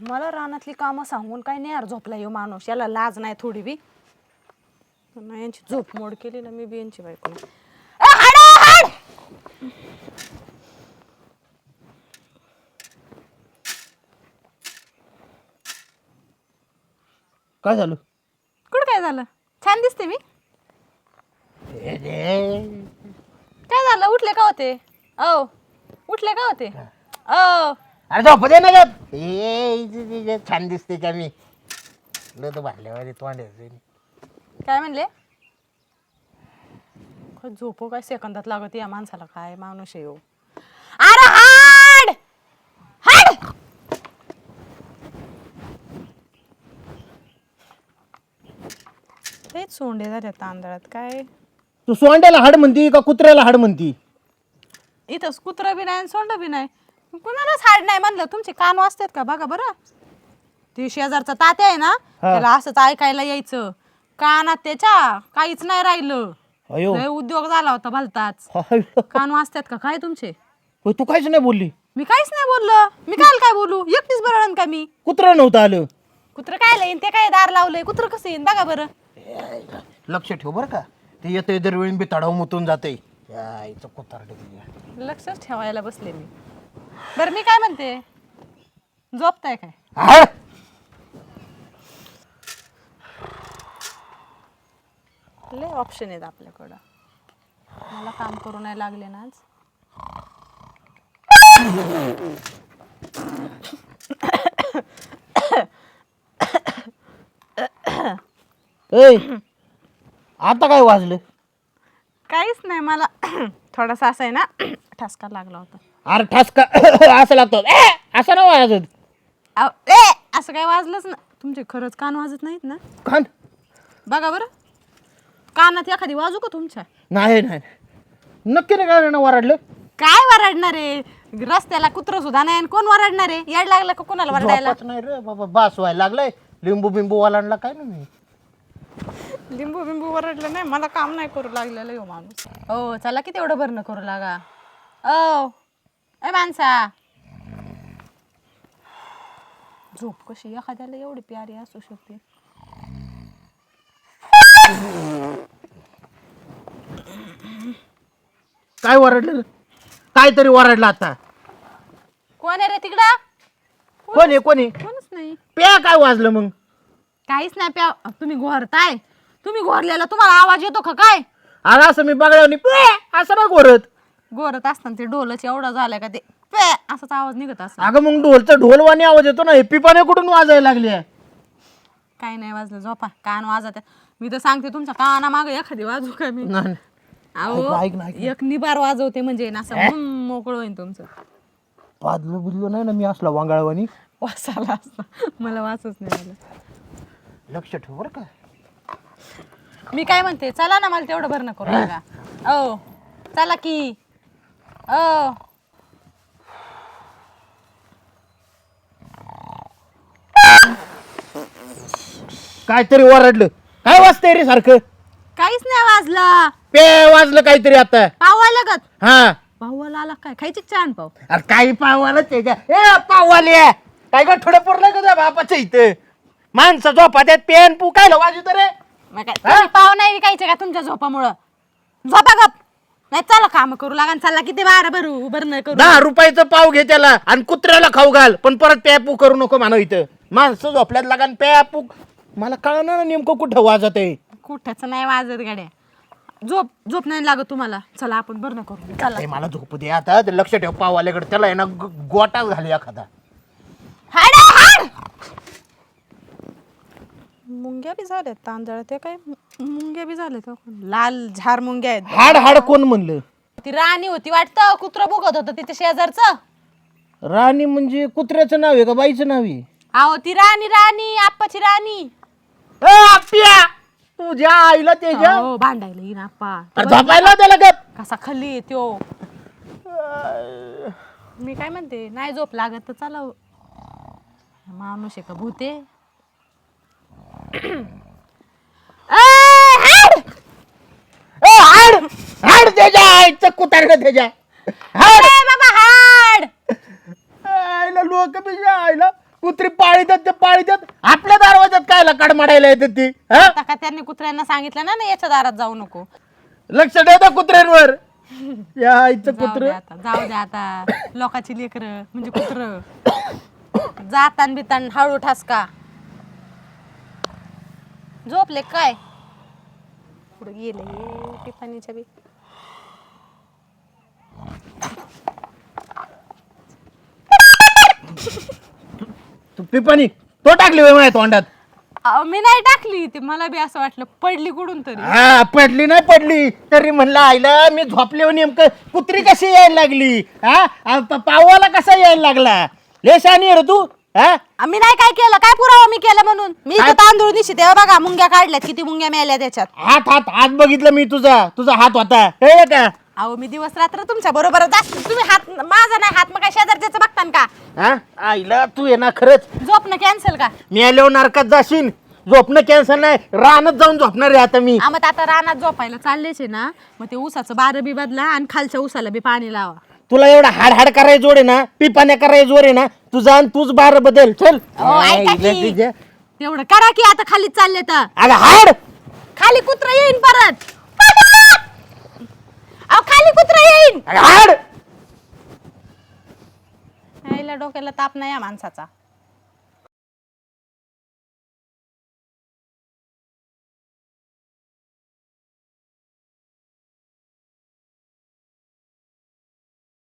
मला रानातली कामं सांगून काय नाही यार झोपला येऊ माणूस. याला लाज नाही थोडी बी. नाही यांची झोप मोड केली ना मी बी यांची बायको! काय झालं? कुठं काय झालं? छान दिसते मी. काय झालं? उठले का होते? ओ उठले का होते? ओ अरे झोप दे ना गप. ए, छान दिसते का मी? लय तर भांडल्यावारी तोंडाचं काय म्हणले? काय झोपो काय सेकंदात लागत या माणसाला? काय माणूस आहे हो. अरे हाड! हाड! तेच सोंडे झाले तांदळात काय? तू सोंड्याला हाड म्हणती का कुत्र्याला हाड म्हणती? इथं कुत्रा बी नाही आणि सोंड बी नाही. कुणालाच हाड नाही म्हणलं. तुमचे कान वाजतात का? बघा बरं. ते शेजारचा तात्या आहे ना त्याला असंच ऐकायला यायचं. कानात त्याच्या काहीच नाही राहिलं. अयो. लय उद्योग झाला होता भलताच. अयो. कान वाजतात का? काय तुमचे? होय, तू काहीच नाही बोलली. मी काहीच नाही बोललो. मी काल काय बोलू? एकटीच बरं का मी? कुत्रा नव्हतं आलं. कुत्र काय येईन? ते काय दार लावलंय? कुत्र कसं येईन? बघा बरं. लक्ष ठेव बरं का. ते येतं दरवेळी बी तडाव मुतून जाते तुझ्या लक्षच ठेवायला बसले मी. बरं मी काय म्हणते? झोपताय काय! लय ऑप्शन आहेत आपल्याकडं. मला काम करू नाही लागले ना आज. आता काय वाजलं? काहीच नाही मला थोडासा असं आहे ना ठसका लागला होता. अरे ठसका. असं लागतो. ए, असं ना वाजत. ए असं काय वाजलंच ना. तुमचे खरंच कान वाजत नाहीत ना? कान? बघा बरं. कानात एखादी वाजू का तुमच्या? नाही नाही. नक्की नाही काय ना वराडलं? काय वरडणार आहे? रस्त्याला कुत्र सुद्धा नाही आणि कोण वरडणार आहे? याड लागलं का कोणाला वरडायला? झोपच नाही रे बाबा बास व्हायला लागलाय. लिंबू बिंबू वालांडला काय ना मी? लिंबू बिंबू वरडलं नाही. मला काम नाही करू लागलेलं हो माणूस. हो चला किती एवढं भरणं करू लागा. ओ ए माणसा. झोप कशी? एखाद्याला एवढी प्यारी असू शकते. काय वरडलं काहीतरी वरडलं आता. कोण आहे रे तिकडं? कोण आहे कोणी कोणच नाही. प्या काय वाजलं मग? काहीच नाही प्या. तुम्ही घोरताय. तुम्ही घोरलेला तुम्हाला आवाज येतो का काय? अरे असं मी बघल्यावर असं ना घोरत घोरत असताना ते डोलच एवढं झालं का ते? पे! असाच आवाज निघत असं अगं मग ढोलचं ढोलवाणी आवाज येतो ना हे पिपाने कुठून वाजायला लागली आहे? काही नाही वाजलं झोपा. कान वाजत मी तर सांगते तुमच्या काना मागे एखादी वाजू का मी? नाही ऐक ना, ऐक एक निबार वाजवते म्हणजे ना असं मोकळं होईन तुमचं. पाजलं बुजलो नाही ना मी असला वांगाळवानी वासाला असं मला वाचच नाही आलं. लक्ष ठेव बरं का. मी काय म्हणते चला ना मला तेवढं भरणं करू नका. ओ चला की. ओ. काहीतरी वरडलं काय वाजतंय रे सारखं? काहीच नाही वाजलं. पे वाजलं काहीतरी आता. पावा लागत हा. पावाला आला काय? खायची छान पाव? अरे काही पावाला त्याच्या ए पावाले काय का थोडं पुरलं का तुझ्या बापाचं इथं? माणसं झोपा त्यात पेन पू काय वाजू रे. मग काय तुम्ही पाव नाही विकायचे का तुमच्या झोपामुळं? झोपा गप. नाही चला काम करू लागा आणि चला किती बारा भरू भरणं करू. दहा रुपयाचं पाव घे त्याला आणि कुत्र्याला खाऊ घाल पण परत प्यापू करू नको म्हणा इथं. माणसं झोपल्यात लागा प्यापू. मला कळणार ना नेमकं कुठं वाजत आहे. कुठंच नाही वाजत गाड्या. झोप झोप नाही लागत तुम्हाला. चला आपण भरणं करू. चला मला झोपू दे आता ते लक्ष ठेव पावाल्याकडे त्याला आहे ना ग- गोटा झाली एखादा. हाड हाड! मुंग्या बी झाल्यात तांदळ ते काय मु- मुंग्या बी झाल्यात हो. लाल झार मुंग्या आहेत. हाड हाड कोण म्हणलं? ती राणी होती वाटतं. कुत्र बघत होतं तिथे शेजारचं. राणी म्हणजे कुत्र्याचं नाव आहे का बाईचं नाव आहे? अहो ती राणी राणी आप्पाची राणी. ए, आप्या! तुझ्या आईला त्याच्या हो भांडायला येईन आप्पा. अरे झोपायला त्याला गप. कसा खाल्ली येतो मी काय म्हणते नाही झोप लागत तर चला हो. माणूस आहे का भूते हाड! हाड! त्याच्या आईचं कुत्र्याला त्याच्या हाड! बाबा हाड! आईला लोक बिच्या आईला. कुत्री पाळीतात ते पाळीतात आपल्या दरवाजात कायला काड मारायला येतात ती हा? आता का त्यांनी कुत्र्यांना सांगितलं ना ना याच्या दारात जाऊ नको. लक्ष ठेवता कुत्र्यांवर. या आईचं जाऊ कुत्र. आता जाऊ दे आता. लोकाची लेकर म्हणजे कुत्र. जातान बितान हळू ठसका. झोपले काय? पुढे गेले टिफानीच्या बी. तू पिपाणी तो टाकली होय माझ्या तोंडात? अहो, मी नाही टाकली ती मला बी असं वाटलं पडली कुठून तरी. हा पडली नाही पडली तरी म्हणलं आईला मी झोपले नेमकं. कुत्री कशी यायला लागली? हा? आ, प- पावाला कसा यायला लागला? लेशानी रे तू. हा? आम्ही नाही काय केलं काय पुरावा मी केलं म्हणून? मी इथं तांदूळ तेव्हा बघा मुंग्या काढल्यात किती मुंग्या मेल्या त्याच्यात. हात हात हात बघितलं मी तुझा तुझा हात होता. का अहो मी दिवस रात्र तुमच्या बरोबर तुम्ही हात माझा नाही हात मग काय शेजारच्याच बघतान का? हा? आईला तू ये ना खरंच. झोपणं कॅन्सल का? मी आल्यावर नारकात जाशील झोपणं कॅन्सर नाही रानात जाऊन झोपणार आहे आता मी. आम्ही आता रानात झोपायला चाललेच आहे ना. मग ते ऊसाचं बार बी बदला आणि खालच्या ऊसाला बी पाणी लावा. तुला एवढा हाड हाड करायचं जोड आहे ना पिपाण्या करायचं जोड आहे ना तुझा आणि तूच बार बदल चल. अहो, ऐका की. आईला तुझ्या- तेवढं करा की आता खालीच चालले तर. अगं हाड! खाली कुत्रा येईन परत. अहो खाली कुत्रा येईन. अगं हाड! आईला डोक्याला ताप नाही या माणसाचा.